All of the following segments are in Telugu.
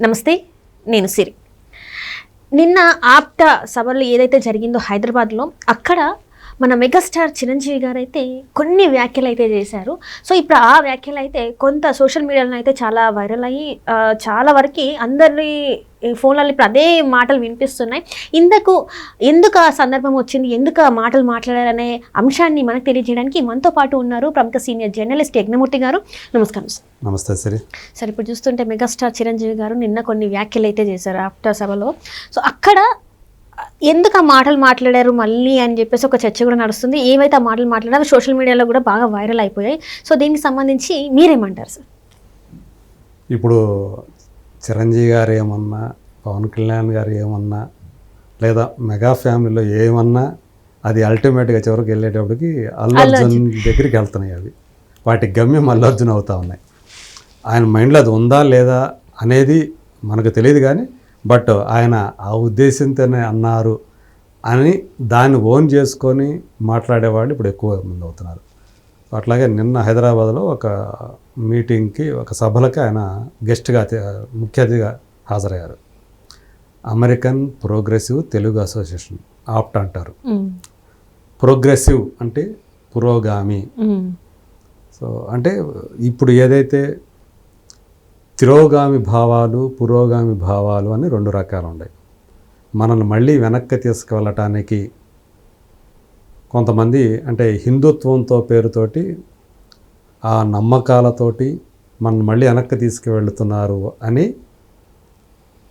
నమస్తే నేను సిరి. నిన్న ఆప్త సభలో ఏదైతే జరిగిందో హైదరాబాద్లో అక్కడ మన మెగాస్టార్ చిరంజీవి గారు అయితే కొన్ని వ్యాఖ్యలు అయితే చేశారు. సో ఇప్పుడు ఆ వ్యాఖ్యలు అయితే కొంత సోషల్ మీడియాలో అయితే చాలా వైరల్ అయ్యి చాలా వరకు అందరి ఫోన్లలో ఇప్పుడు అదే మాటలు వినిపిస్తున్నాయి. ఇందుకు ఎందుకు ఆ సందర్భం వచ్చింది? ఎందుకు ఆ మాటలు మాట్లాడారనే అంశాన్ని మనకు తెలియజేయడానికి మనతో పాటు ఉన్నారు ప్రముఖ సీనియర్ జర్నలిస్ట్ యజ్ఞమూర్తి గారు. నమస్కారం సార్. నమస్తే సరి. సరే ఇప్పుడు చూస్తుంటే మెగాస్టార్ చిరంజీవి గారు నిన్న కొన్ని వ్యాఖ్యలు అయితే చేశారు ఆఫ్టర్ సభలో. సో అక్కడ ఎందుకు ఆ మాటలు మాట్లాడారు మళ్ళీ అని చెప్పేసి ఒక చర్చ కూడా నడుస్తుంది. ఏవైతే ఆ మాటలు మాట్లాడారో సోషల్ మీడియాలో కూడా బాగా వైరల్ అయిపోయాయి. సో దీనికి సంబంధించి మీరేమంటారు సార్? ఇప్పుడు చిరంజీవి గారు ఏమన్నా పవన్ కళ్యాణ్ గారు ఏమన్నా లేదా మెగా ఫ్యామిలీలో ఏమన్నా అది అల్టిమేట్గా చివరికి వెళ్ళేటప్పటికి అల్లు అర్జున్. దగ్గరికి వెళ్తున్నాయి అవి. వాటి గమ్యం అల్లు అర్జున్ అవుతా ఉన్నాయి. ఆయన మైండ్లో అది ఉందా లేదా అనేది మనకు తెలియదు కానీ బట్ ఆయన ఆ ఉద్దేశంతోనే అన్నారు అని దాన్ని ఓన్ చేసుకొని మాట్లాడేవాళ్ళు ఇప్పుడు ఎక్కువ మంది అవుతున్నారు. అట్లాగే నిన్న హైదరాబాద్లో ఒక మీటింగ్కి ఒక సభలకి ఆయన గెస్ట్గా ముఖ్య అతిథిగా హాజరయ్యారు. American progressive Telugu association APT అంటారు. ప్రోగ్రెసివ్ అంటే పురోగామి. సో అంటే ఇప్పుడు ఏదైతే తిరోగామి భావాలు పురోగామి భావాలు అని రెండు రకాలు ఉన్నాయి మనల్ని మళ్ళీ వెనక్కి తీసుకువెళ్ళటానికి కొంతమంది అంటే హిందుత్వంతో పేరుతోటి ఆ నమ్మకాలతోటి మనం మళ్ళీ వెనక్కి తీసుకువెళ్తున్నారు అని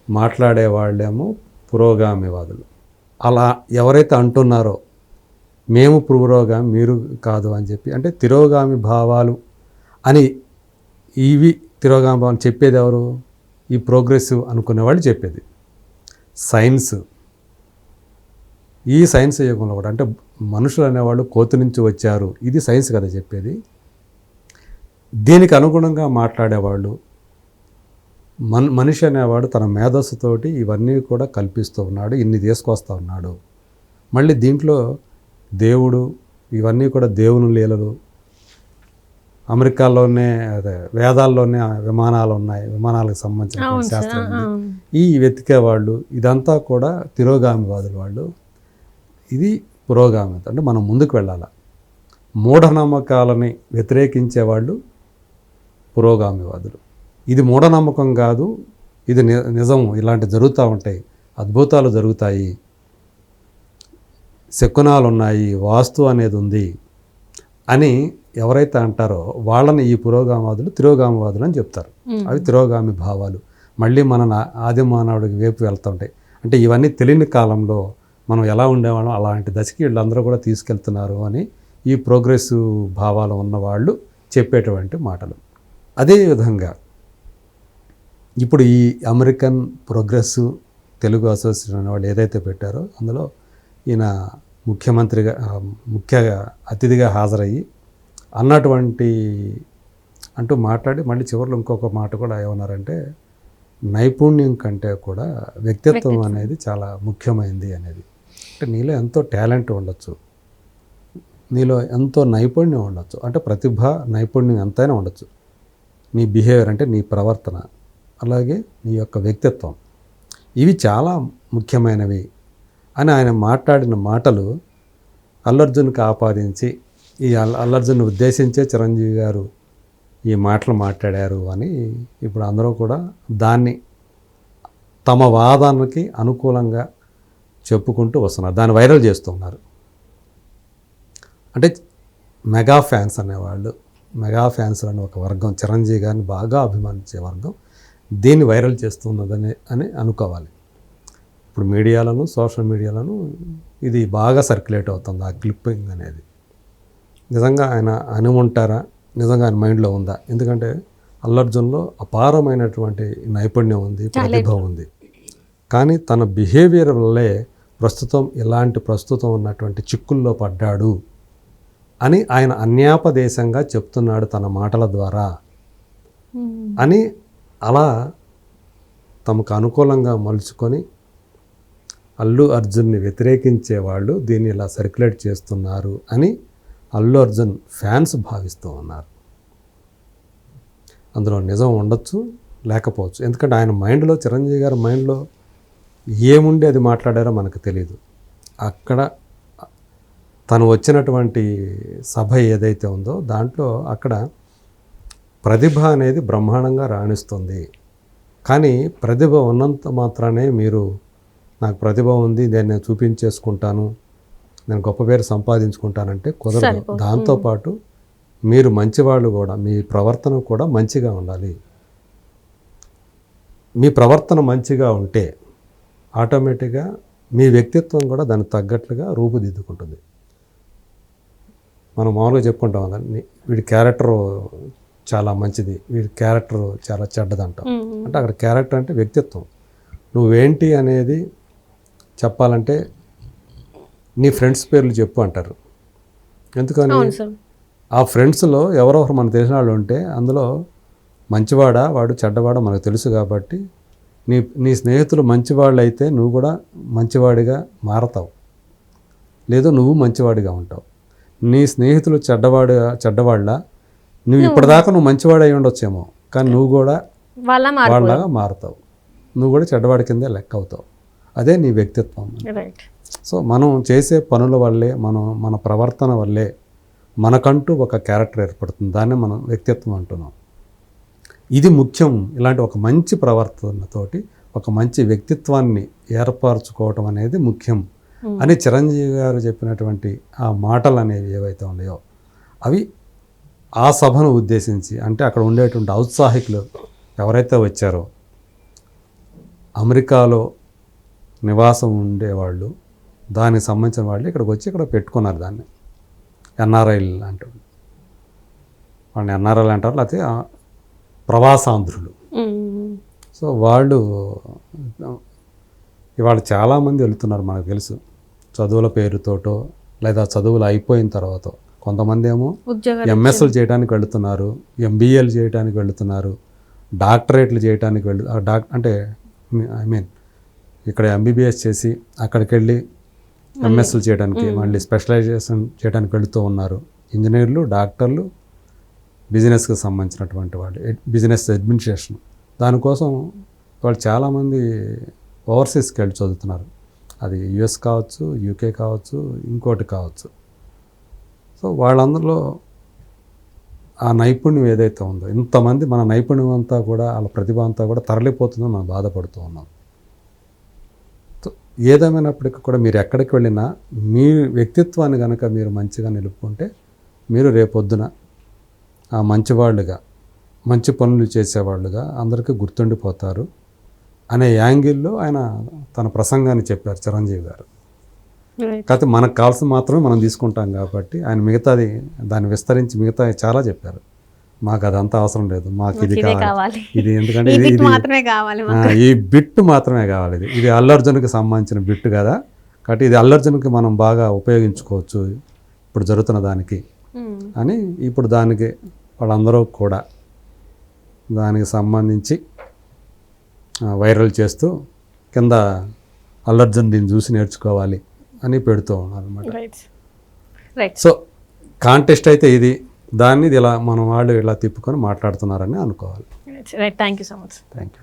మాట్లాడేవాళ్ళేమో పురోగామివాదులు. అలా ఎవరైతే అంటున్నారో మేము పురోగామి మీరు కాదు అని చెప్పి అంటే తిరోగామి భావాలు అని ఇవి తిరోగామి చెప్పేది ఎవరు? ఈ ప్రోగ్రెసివ్ అనుకునేవాళ్ళు చెప్పేది. సైన్స్. ఈ సైన్స్ యుగంలో కూడా అంటే మనుషులు అనేవాళ్ళు కోతి నుంచి వచ్చారు. ఇది సైన్స్ కదా చెప్పేది. దీనికి అనుగుణంగా మాట్లాడేవాళ్ళు మన్ మనిషి అనేవాడు తన మేధస్సుతోటి ఇవన్నీ కూడా కల్పిస్తూ ఉన్నాడు ఇన్ని తీసుకొస్తూ ఉన్నాడు. మళ్ళీ దీంట్లో దేవుడు ఇవన్నీ కూడా దేవుని లీలలు అమెరికాలోనే అదే వేదాల్లోనే విమానాలు ఉన్నాయి విమానాలకు సంబంధించిన శాస్త్రం. ఈ వెతికేవాళ్ళు ఇదంతా కూడా తిరోగామివాదులు వాళ్ళు ఇది పురోగామి అంటే మనం ముందుకు వెళ్ళాలి. మూఢనమ్మకాలని వ్యతిరేకించే వాళ్ళు పురోగామివాదులు. ఇది మూఢనమ్మకం కాదు ఇది ని- నిజం ఇలాంటి జరుగుతూ ఉంటాయి అద్భుతాలు జరుగుతాయి శకునాలు ఉన్నాయి వాస్తు అనేది ఉంది. అని ఎవరైతే అంటారో వాళ్ళని ఈ పురోగామవాదులు తిరోగామవాదులు అని చెప్తారు. అవి తిరోగామి భావాలు. మళ్ళీ మన నా- ఆది మానవుడికి వైపు వెళ్తుంటాయి అంటే ఇవన్నీ తెలియని కాలంలో మనం ఎలా ఉండేవాళ్ళం అలాంటి దశకి వీళ్ళందరూ కూడా తీసుకెళ్తున్నారు అని ఈ ప్రోగ్రెసివ్ భావాలు ఉన్నవాళ్ళు చెప్పేటువంటి మాటలు. అదేవిధంగా ఇప్పుడు ఈ అమెరికన్ ప్రోగ్రెసివ్ తెలుగు అసోసియేషన్ అనే వాళ్ళు ఏదైతే పెట్టారో అందులో ఈయన ముఖ్యమంత్రిగా ముఖ్య అతిథిగా హాజరయ్యి అన్నటువంటి అంటూ మాట్లాడి మళ్ళీ చివరిలో ఇంకొక మాట కూడా ఏమన్నారంటే నైపుణ్యం కంటే కూడా వ్యక్తిత్వం అనేది చాలా ముఖ్యమైనది అనేది. అంటే నీలో ఎంతో టాలెంట్ ఉండొచ్చు. నీలో ఎంతో నైపుణ్యం ఉండొచ్చు. అంటే ప్రతిభ నైపుణ్యం ఎంతైనా ఉండొచ్చు. నీ బిహేవియర్ అంటే నీ ప్రవర్తన అలాగే నీ యొక్క వ్యక్తిత్వం. ఇవి చాలా ముఖ్యమైనవి. అని ఆయన మాట్లాడిన మాటలు అల్లర్జున్కి ఆపాదించి ఈ అల్లర్జున్ ఉద్దేశించే చిరంజీవి గారు ఈ మాటలు మాట్లాడారు అని ఇప్పుడు అందరూ కూడా దాన్ని తమ వాదానికి అనుకూలంగా చెప్పుకుంటూ వస్తున్నారు. దాన్ని వైరల్ చేస్తున్నారు. అంటే మెగా ఫ్యాన్స్ అనేవాళ్ళు మెగా ఫ్యాన్స్ అనే ఒక వర్గం చిరంజీవి గారిని బాగా అభిమానించే వర్గం దీన్ని వైరల్ చేస్తున్నదని అని అనుకోవాలి. ఇప్పుడు మీడియాలను సోషల్ మీడియాలను ఇది బాగా సర్క్యులేట్ అవుతుంది ఆ క్లిప్పింగ్ అనేది. నిజంగా ఆయన అని ఉంటారా నిజంగా ఆయన మైండ్లో ఉందా? ఎందుకంటే అల్లర్జున్లో అపారమైనటువంటి నైపుణ్యం ఉంది ప్రతిభ ఉంది. కానీ తన బిహేవియర్ వల్లే ప్రస్తుతం ఇలాంటి ప్రస్తుతం ఉన్నటువంటి చిక్కుల్లో పడ్డాడు అని ఆయన అన్యాపదేశంగా చెప్తున్నాడు తన మాటల ద్వారా. అని అలా తమకు అనుకూలంగా మలుచుకొని అల్లు అర్జున్ని వ్యతిరేకించే వాళ్ళు దీన్ని ఇలా సర్క్యులేట్ చేస్తున్నారు అని అల్లు అర్జున్ ఫ్యాన్స్ భావిస్తూ ఉన్నారు. అందులో నిజం ఉండొచ్చు లేకపోవచ్చు. ఎందుకంటే ఆయన మైండ్లో చిరంజీవి గారి మైండ్లో ఏముండి అది మాట్లాడారో మనకు తెలియదు అక్కడ తను వచ్చినటువంటి సభ ఏదైతే ఉందో దాంట్లో అక్కడ ప్రతిభ అనేది బ్రహ్మాండంగా రాణిస్తుంది. కానీ ప్రతిభ ఉన్నంత మాత్రానే మీరు నాకు ప్రతిభ ఉంది నేను నేను చూపించేసుకుంటాను నేను గొప్ప పేరు సంపాదించుకుంటానంటే కుదరదు. దాంతోపాటు మీరు మంచివాళ్ళు కూడా మీ ప్రవర్తన కూడా మంచిగా ఉండాలి. మీ ప్రవర్తన మంచిగా ఉంటే ఆటోమేటిక్గా మీ వ్యక్తిత్వం కూడా దానికి తగ్గట్లుగా రూపుదిద్దుకుంటుంది. మనం మామూలుగా చెప్పుకుంటాం కదండి వీడి క్యారెక్టర్ చాలా మంచిది వీడి క్యారెక్టర్ చాలా చెడ్డదంటాం. అంటే అక్కడ క్యారెక్టర్ అంటే వ్యక్తిత్వం. నువ్వేంటి అనేది చెప్పాలంటే నీ ఫ్రెండ్స్ పేర్లు చెప్పు అంటారు. ఎందుకని? ఆ ఫ్రెండ్స్లో ఎవరెవరు మనకు తెలిసిన వాళ్ళు ఉంటే అందులో మంచివాడా వాడు చెడ్డవాడా మనకు తెలుసు కాబట్టి నీ నీ స్నేహితులు మంచివాళ్ళు అయితే నువ్వు కూడా మంచివాడిగా మారతావు. లేదు నువ్వు మంచివాడిగా ఉంటావు. నీ స్నేహితులు చెడ్డవాడు చెడ్డవాళ్ళ నువ్వు ఇప్పటిదాకా నువ్వు మంచివాడు అయి ఉండొచ్చేమో కానీ నువ్వు కూడా వాళ్ళ మార్పు వాళ్ళలాగా మారుతావు. నువ్వు కూడా చెడ్డవాడి కిందే లెక్క అవుతావు. అదే నీ వ్యక్తిత్వం. సో మనం చేసే పనుల వల్లే మనం మన ప్రవర్తన వల్లే మనకంటూ ఒక క్యారెక్టర్ ఏర్పడుతుంది. దాన్నే మనం వ్యక్తిత్వం అంటున్నాం. ఇది ముఖ్యం. ఇలాంటి ఒక మంచి ప్రవర్తనతోటి ఒక మంచి వ్యక్తిత్వాన్ని ఏర్పరచుకోవటం అనేది ముఖ్యం. అని చిరంజీవి గారు చెప్పినటువంటి ఆ మాటలు అనేవి ఏవైతే ఉన్నాయో అవి ఆ సభను ఉద్దేశించి అంటే అక్కడ ఉండేటువంటి ఔత్సాహికులు ఎవరైతే వచ్చారో అమెరికాలో నివాసం ఉండేవాళ్ళు. దానికి సంబంధించిన వాళ్ళు ఇక్కడికి వచ్చి ఇక్కడ పెట్టుకున్నారు దాన్ని. ఎన్ఆర్ఐలు అంటారు వాళ్ళని ఎన్ఆర్ఐలు అంటారు లేకపోతే ప్రవాసాంధ్రులు. సో వాళ్ళు ఇవాళ చాలామంది వెళ్తున్నారు మనకు తెలుసు. చదువుల పేరుతోటో లేదా చదువులు అయిపోయిన తర్వాత. కొంతమంది ఏమో ఎంఎస్లు చేయడానికి వెళుతున్నారు ఎంబీఏలు చేయడానికి వెళుతున్నారు డాక్టరేట్లు చేయడానికి వెళ్ళు ఆ డాక్ అంటే ఐ మీన్ ఇక్కడ ఎంబీబీఎస్ చేసి అక్కడికి వెళ్ళి ఎంఎస్లు చేయడానికి మళ్ళీ స్పెషలైజేషన్ చేయడానికి వెళుతూ ఉన్నారు. ఇంజనీర్లు డాక్టర్లు బిజినెస్కి సంబంధించినటువంటి వాళ్ళు బిజినెస్ అడ్మినిస్ట్రేషన్. దానికోసం వాళ్ళు చాలామంది ఓవర్సీస్కి వెళ్ళి చదువుతున్నారు. అది యుఎస్ కావచ్చు యూకే కావచ్చు ఇంకోటి కావచ్చు. సో వాళ్ళందరిలో ఆ నైపుణ్యం ఏదైతే ఉందో ఇంతమంది మన నైపుణ్యం అంతా కూడా వాళ్ళ ప్రతిభ అంతా కూడా తరలిపోతుందని మనం బాధపడుతూ ఉన్నాం. ఏదేమైనప్పటికీ కూడా మీరు ఎక్కడికి వెళ్ళినా మీ వ్యక్తిత్వాన్ని కనుక మీరు మంచిగా నిలుపుకుంటే మీరు రేపొద్దున ఆ మంచివాళ్ళుగా మంచి పనులు చేసేవాళ్ళుగా అందరికీ గుర్తుండిపోతారు అనే యాంగిల్లో ఆయన తన ప్రసంగాన్ని చెప్పారు చిరంజీవి గారు. కాకపోతే మనకు కావాల్సిన మాత్రమే మనం తీసుకుంటాం కాబట్టి ఆయన మిగతాది దాన్ని విస్తరించి మిగతా చాలా చెప్పారు. మాకు అదంతా అవసరం లేదు. మాకు ఇది కావాలి. ఇది ఎందుకంటే ఈ ఇది ఈ బిట్ మాత్రమే కావాలి ఇది. ఇది అల్లర్జున్కి సంబంధించిన బిట్ కదా. కాబట్టి ఇది అల్లర్జున్కి మనం బాగా ఉపయోగించుకోవచ్చు ఇప్పుడు జరుగుతున్న దానికి. అని ఇప్పుడు దానికి వాళ్ళందరూ కూడా దానికి సంబంధించి వైరల్ చేస్తూ కింద అల్లర్జున్ దీన్ని చూసి నేర్చుకోవాలి అని పెడుతూ ఉన్నారు అనమాట సో కాంటెస్ట్ అయితే ఇది. దాన్ని ఇలా మన వాళ్ళు ఇలా తిప్పుకొని మాట్లాడుతున్నారని అనుకోవాలి. Right thank you so much thank you